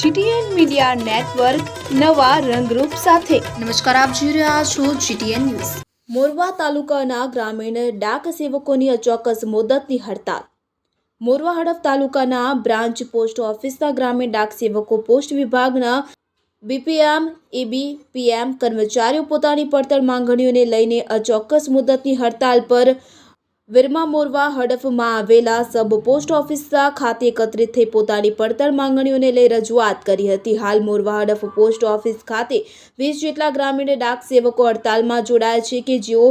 GTN media network નવા રંગરૂપ સાથે. નમસ્કાર આપ જોઈ રહ્યા છો જીટીએન ન્યૂઝ. મોરવા તાલુકાના ગ્રામીણ ડાક સેવકોની અચોક્કસ મુદતની હડતાલ મોરવા હડફ તાલુકાના બ્રાન્ચ પોસ્ટ ઓફિસના ગ્રામીણ ડાક સેવકો પોસ્ટ વિભાગના બીપીએમ એબી પીએમ કર્મચારીઓ પોતાની પડતર માંગણીઓને લઈને અચોક્કસ મુદતની હડતાલ પર વિરમા મોરવા હડફમાં આવેલા સબ પોસ્ટ ઓફિસના ખાતે એકત્રિત થઈ પોતાની પડતર માંગણીઓને લઈ રજૂઆત કરી હતી. હાલ મોરવા હડફ પોસ્ટ ઓફિસ ખાતે વીસ જેટલા ગ્રામીણ ડાક સેવકો હડતાલમાં જોડાયા છે કે જેઓ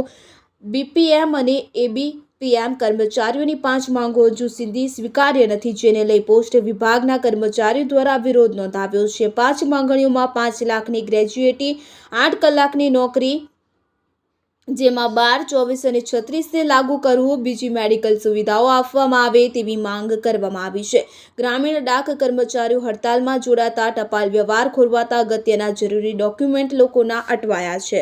બીપીએમ અને એબી પીએમ કર્મચારીઓની પાંચ માંગો હજુ સુધી સ્વીકાર્ય નથી, જેને લઈ પોસ્ટ વિભાગના કર્મચારીઓ દ્વારા વિરોધ નોંધાવ્યો છે. પાંચ માંગણીઓમાં પાંચ લાખની ગ્રેજ્યુએટી, આઠ કલાકની નોકરી જેમાં બાર, ચોવીસ અને છત્રીસને લાગુ કરવું બીજી મેડિકલ સુવિધાઓ આપવામાં આવે તેવી માંગ કરવામાં આવી છે. ગ્રામીણ ડાક કર્મચારીઓ હડતાલમાં જોડાતા, ટપાલ વ્યવહાર ખોરવાતા, અગત્યના જરૂરી ડોક્યુમેન્ટ લોકોના અટવાયા છે.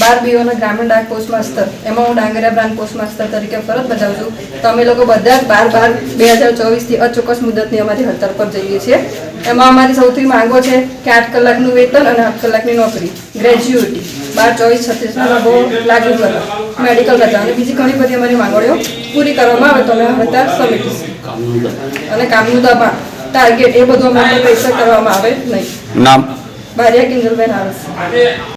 બાર બીઓના ગ્રામીણ ડાક પોસ્ટ માસ્ટર એમાં હું ડાંગરા બ્રાન્ચ પોસ્ટ માસ્ટર તરીકે ફરજ બજાવું છું. તમે લોકો બધા જ બાર બાર બે હજાર ચોવીસથી અચોક્કસ મુદતની અમારી હડતાલ પર જઈએ છીએ. એમાં અમારી સૌથી માંગો છે કે આઠ કલાકનું વેતન અને આઠ કલાકની નોકરી ગ્રેજ્યુએટી. બાર ચોવીસ છત્રીસમાં લાભો લાગુ કરવા મેડિકલ રજા અને બીજી ઘણી બધી અમારી માંગણીઓ પૂરી કરવામાં આવે તો અમે બધા સમિટીશું અને કામનું દબાણ ટાર્ગેટ એ બધું અમારે પૈસા કરવામાં આવે નહીં. નામ? બારિયા કિંજલબેન આરસ.